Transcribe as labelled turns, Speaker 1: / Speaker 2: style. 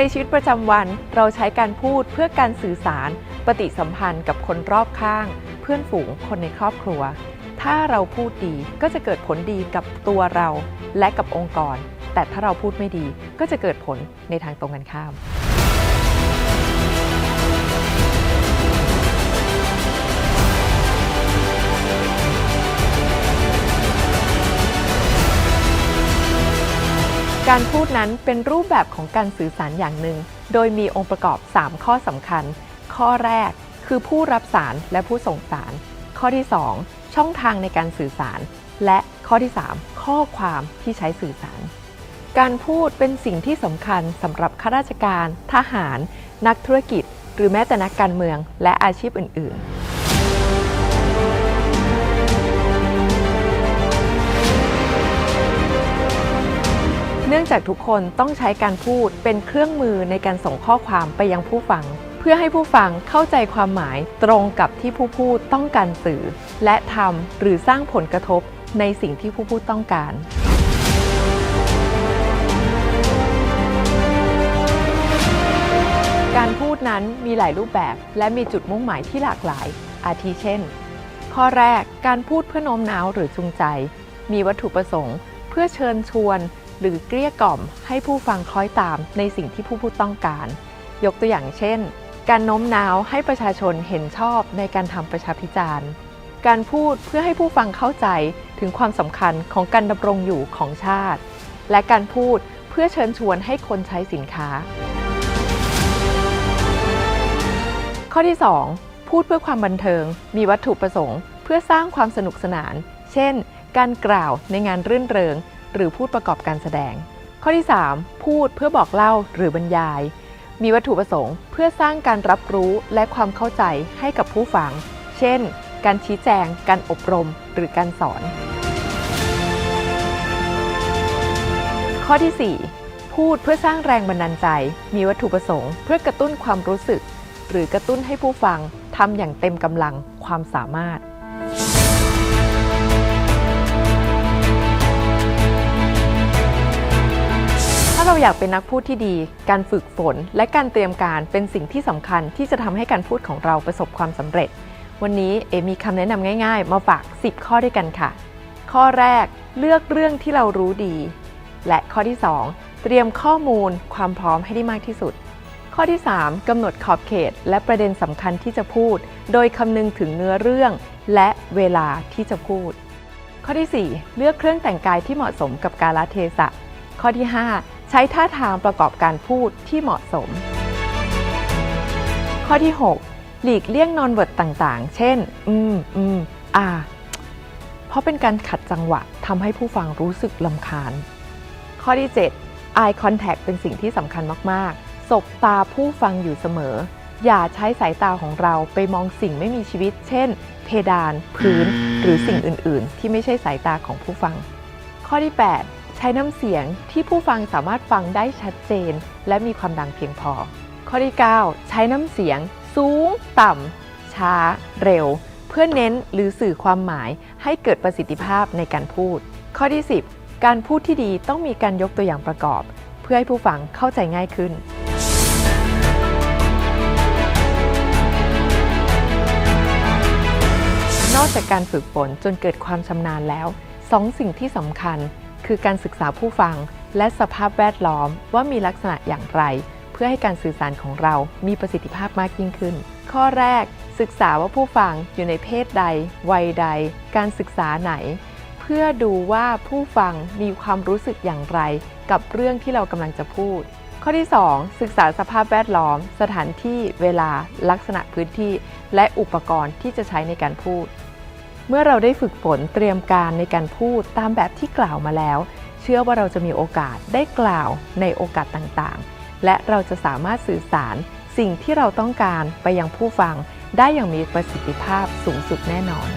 Speaker 1: ในชีวิตประจำวันเราใช้การพูดเพื่อการสื่อสาร ปฏิสัมพันธ์กับคนรอบข้าง เพื่อนฝูงคนในครอบครัว ถ้าเราพูดดีก็จะเกิดผลดีกับตัวเราและกับองค์กร แต่ถ้าเราพูดไม่ดีก็จะเกิดผลในทางตรงกันข้าม การพูดนั้นเป็นรูปแบบของการสื่อสารอย่างหนึ่ง โดยมีองค์ประกอบ 3 ข้อสำคัญ ข้อแรกคือผู้รับสารและผู้ส่งสาร ข้อที่ 2 ช่องทางในการสื่อสาร และข้อที่ 3 ข้อความที่ใช้สื่อสาร การพูดเป็นสิ่งที่สำคัญสำหรับข้าราชการ ทหาร นักธุรกิจ หรือแม้แต่นักการเมืองและอาชีพอื่น ๆ นื่องจากทุกคนต้องใช้การพูดเป็นเครื่องมือในการส่งข้อความไปยังผู้ฟัง เพื่อให้ผู้ฟังเข้าใจความหมายตรงกับที่ผู้พูดต้องการสื่อ และทำหรือสร้างผลกระทบในสิ่งที่ผู้พูดต้องการการพูดนั้นมีหลายรูปแบบและมีจุดมุ่งหมายที่หลากหลาย อาทิเช่น ข้อแรกการพูดเพื่อโน้มน้าวหรือจูงใจ มีวัตถุประสงค์ เพื่อเชิญชวน หรือเกลี้ยกล่อมให้ผู้ฟังคล้อยตามในสิ่งที่ผู้พูดต้องการ ยกตัวอย่างเช่น การโน้มน้าวให้ประชาชนเห็นชอบในการทำประชาพิจารณ์การพูดเพื่อให้ผู้ฟังเข้าใจถึงความสำคัญของการดำรงอยู่ของชาติ และการพูดเพื่อเชิญชวนให้คนใช้สินค้า ข้อที่ 2 พูดเพื่อความบันเทิง มีวัตถุประสงค์ เพื่อสร้างความสนุกสนาน เช่น การกล่าวในงานรื่นเริง หรือพูดประกอบการแสดง ข้อที่ 3 พูดเพื่อบอกเล่าหรือบรรยาย มีวัตถุประสงค์ เพื่อสร้างการรับรู้และความเข้าใจให้กับผู้ฟัง เช่น การชี้แจง การอบรม หรือการสอน ข้อที่ 4 พูดเพื่อสร้างแรงบันดาลใจ มีวัตถุประสงค์ เพื่อกระตุ้นความรู้สึก หรือกระตุ้นให้ผู้ฟังทำอย่างเต็มกำลังความสามารถ อยากเป็นนักพูดที่ดี การฝึกฝน และการเตรียมการเป็นสิ่งที่สำคัญที่จะทำให้การพูดของเราประสบความสำเร็จ วันนี้เอมีคำแนะนำง่ายๆ มาฝาก 10 ข้อด้วยกันค่ะ ข้อแรกเลือกเรื่องที่เรารู้ดี และข้อที่ 2 เตรียมข้อมูลความพร้อมให้ได้มากที่สุด ข้อที่ 3กำหนดขอบเขต และประเด็นสำคัญที่จะพูด โดยคำนึงถึงเนื้อเรื่อง และเวลาที่จะพูด ข้อที่ 4 เลือกเครื่องแต่งกายที่เหมาะสมกับกาลเทศะข้อที่ 5 ใช้ท่าทางประกอบการพูดที่เหมาะสม ข้อที่ 6 หลีกเลี่ยงนอนเวิร์ดต่างๆ เช่น อืม อืม อ่า เพราะเป็นการขัดจังหวะทำให้ผู้ฟังรู้สึกลำคาญ ข้อที่ 7 eye contact เป็นสิ่งที่สำคัญมากๆ สบตาผู้ฟังอยู่เสมอ อย่าใช้สายตาของเราไปมองสิ่งไม่มีชีวิต เช่น เพดาน พื้น หรือสิ่งอื่น ๆ ที่ไม่ใช่สายตาของผู้ฟัง ข้อที่ 8 ใช้น้ำเสียงที่ผู้ฟังสามารถฟังได้ชัดเจน และมีความดังเพียงพอ ข้อที่ 9 ใช้น้ำเสียง สูง ต่ำ ช้า เร็ว เพื่อเน้นหรือสื่อความหมายให้เกิดประสิทธิภาพในการพูด ข้อที่ 10 การพูดที่ดีต้องมีการยกตัวอย่างประกอบ เพื่อให้ผู้ฟังเข้าใจง่ายขึ้นนอกจากการฝึกฝนจนเกิดความชำนาญแล้วสองสิ่งที่สำคัญ คือการศึกษาผู้ฟังและสภาพแวดล้อมว่ามีลักษณะอย่างไร เพื่อให้การสื่อสารของเรามีประสิทธิภาพมากยิ่งขึ้น ข้อแรก ศึกษาว่าผู้ฟังอยู่ในเพศใด วัยใด การศึกษาไหน เพื่อดูว่าผู้ฟังมีความรู้สึกอย่างไร กับเรื่องที่เรากำลังจะพูด ข้อที่ 2 ศึกษาสภาพแวดล้อม สถานที่ เวลา ลักษณะพื้นที่ และอุปกรณ์ที่จะใช้ในการพูด เมื่อเราได้ฝึกฝนเตรียมการในการพูดตามแบบที่กล่าวมาแล้ว เชื่อว่าเราจะมีโอกาสได้กล่าวในโอกาสต่างๆ และเราจะสามารถสื่อสารสิ่งที่เราต้องการไปยังผู้ฟังได้อย่างมีประสิทธิภาพสูงสุดแน่นอน